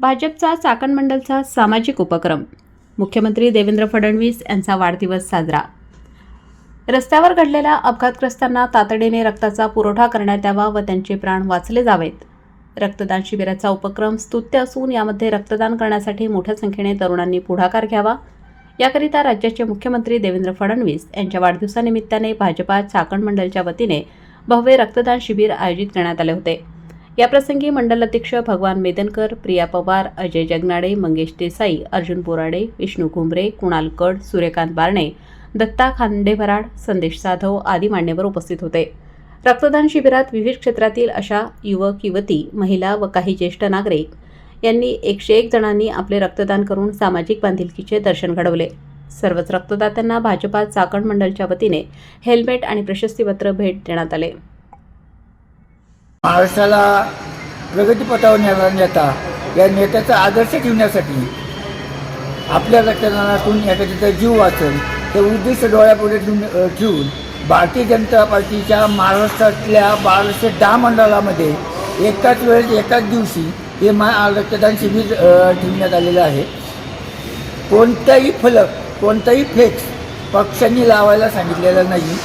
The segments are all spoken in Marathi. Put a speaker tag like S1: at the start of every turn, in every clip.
S1: भाजपचा चाकण मंडलचा सामाजिक उपक्रम. मुख्यमंत्री देवेंद्र फडणवीस यांचा वाढदिवस साजरा. रस्त्यावर घडलेल्या अपघातग्रस्तांना तातडीने रक्ताचा पुरवठा करण्यात यावा व त्यांचे प्राण वाचले जावेत. रक्तदान शिबिराचा उपक्रम स्तुत्य असून यामध्ये रक्तदान करण्यासाठी मोठ्या संख्येने तरुणांनी पुढाकार घ्यावा. याकरिता राज्याचे मुख्यमंत्री देवेंद्र फडणवीस यांच्या वाढदिवसानिमित्ताने भाजपा चाकण मंडलच्या वतीने भव्य रक्तदान शिबिर आयोजित करण्यात आले होते. याप्रसंगी मंडल अध्यक्ष भगवान मेदनकर प्रिया पवार अजय जगनाडे मंगेश देसाई अर्जुन बोराडे विष्णू घुमरे कुणाल कड सूर्यकांत बारणे दत्ता खांडेभराड संदेश जाधव आदी मान्यवर उपस्थित होते. रक्तदान शिबिरात विविध क्षेत्रातील अशा युवक युवती महिला व काही ज्येष्ठ नागरिक यांनी एकशे एक जणांनी आपले रक्तदान करून सामाजिक बांधिलकीचे दर्शन घडवले. सर्वच रक्तदात्यांना भाजपा चाकण मंडळच्या वतीने हेल्मेट आणि प्रशस्तीपत्र भेट देण्यात आले.
S2: महाराष्ट्राला प्रगतीपथावर नेणारा नेता या नेत्याचा आदर्श ठेवण्यासाठी आपल्या रक्तदानातून एखाद्याचा जीव वाचन हे उद्दिष्ट डोळ्यापुढे ठेवून ठेवून भारतीय जनता पार्टीच्या महाराष्ट्रातल्या बाराशे दहा मंडळामध्ये एकाच वेळेस एकाच दिवशी हे मा रक्तदान शिबिर ठेवण्यात आलेलं आहे. कोणताही फलक कोणताही फ्लेक्स पक्षांनी लावायला सांगितलेला नाही.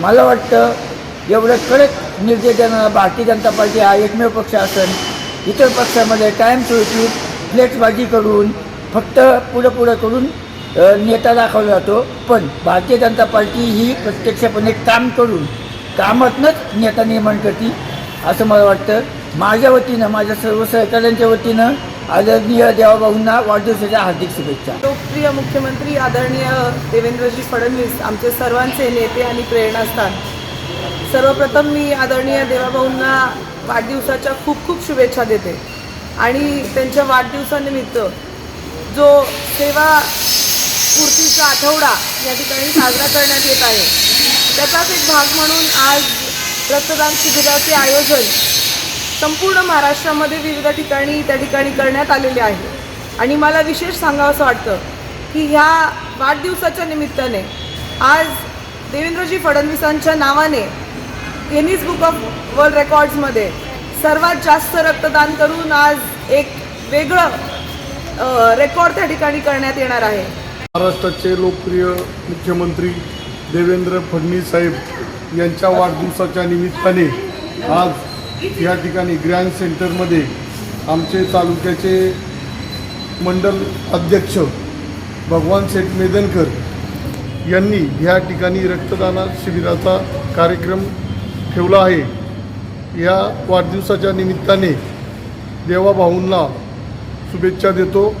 S2: मला वाटतं एवढं कडक निर्दय जन भारतीय जनता पार्टी हा एकमेव पक्ष असेल इतर पक्षामध्ये कायमस्वरूपी फ्लेटबाजी करून फक्त पुढं पुढं करून नेता दाखवला जातो. पण भारतीय जनता पार्टी ही प्रत्यक्षपणे काम करून कामातनंच नेता निर्माण करते असं मला वाटतं. माझ्या वतीनं माझ्या सर्व सहकाऱ्यांच्या वतीनं आदरणीय देवाभाऊंना वाढदिवसाच्या हार्दिक शुभेच्छा.
S3: लोकप्रिय मुख्यमंत्री आदरणीय देवेंद्रजी फडणवीस आमचे सर्वांचे नेते आणि प्रेरणास्थान. सर्वप्रथम मी आदरणीय देवाभाऊंना वाढदिवसाच्या खूप खूप शुभेच्छा देते. आणि त्यांच्या वाढदिवसानिमित्त जो सेवा पूर्तीचा आठवडा या ठिकाणी साजरा करण्यात येत आहे त्याचाच एक भाग म्हणून आज रक्तदान शिबिराचे आयोजन संपूर्ण महाराष्ट्रामध्ये विविध ठिकाणी त्या ठिकाणी करण्यात आलेले आहे. आणि मला विशेष सांगावंसं वाटतं की ह्या वाढदिवसाच्या निमित्ताने आज देवेंद्रजी फडणवीसांच्या नावाने गिनीज बुक ऑफ वर्ल्ड रेकॉर्ड्समध्ये सर्वात जास्त रक्तदान करून आज एक वेगळं रेकॉर्ड त्या ठिकाणी करण्यात येणार आहे.
S4: महाराष्ट्राचे लोकप्रिय मुख्यमंत्री देवेंद्र फडणवीस साहेब यांच्या वाढदिवसाच्या निमित्ताने आज या ठिकाणी ग्रँड सेंटरमध्ये आमचे तालुक्याचे मंडल अध्यक्ष भगवान शेठ मेदनकर यांनी या ठिकाणी रक्तदान शिबिराचा कार्यक्रम ठेवला आहे. या वाढदिवसाच्या निमित्ताने देवाभाऊंना शुभेच्छा देतो.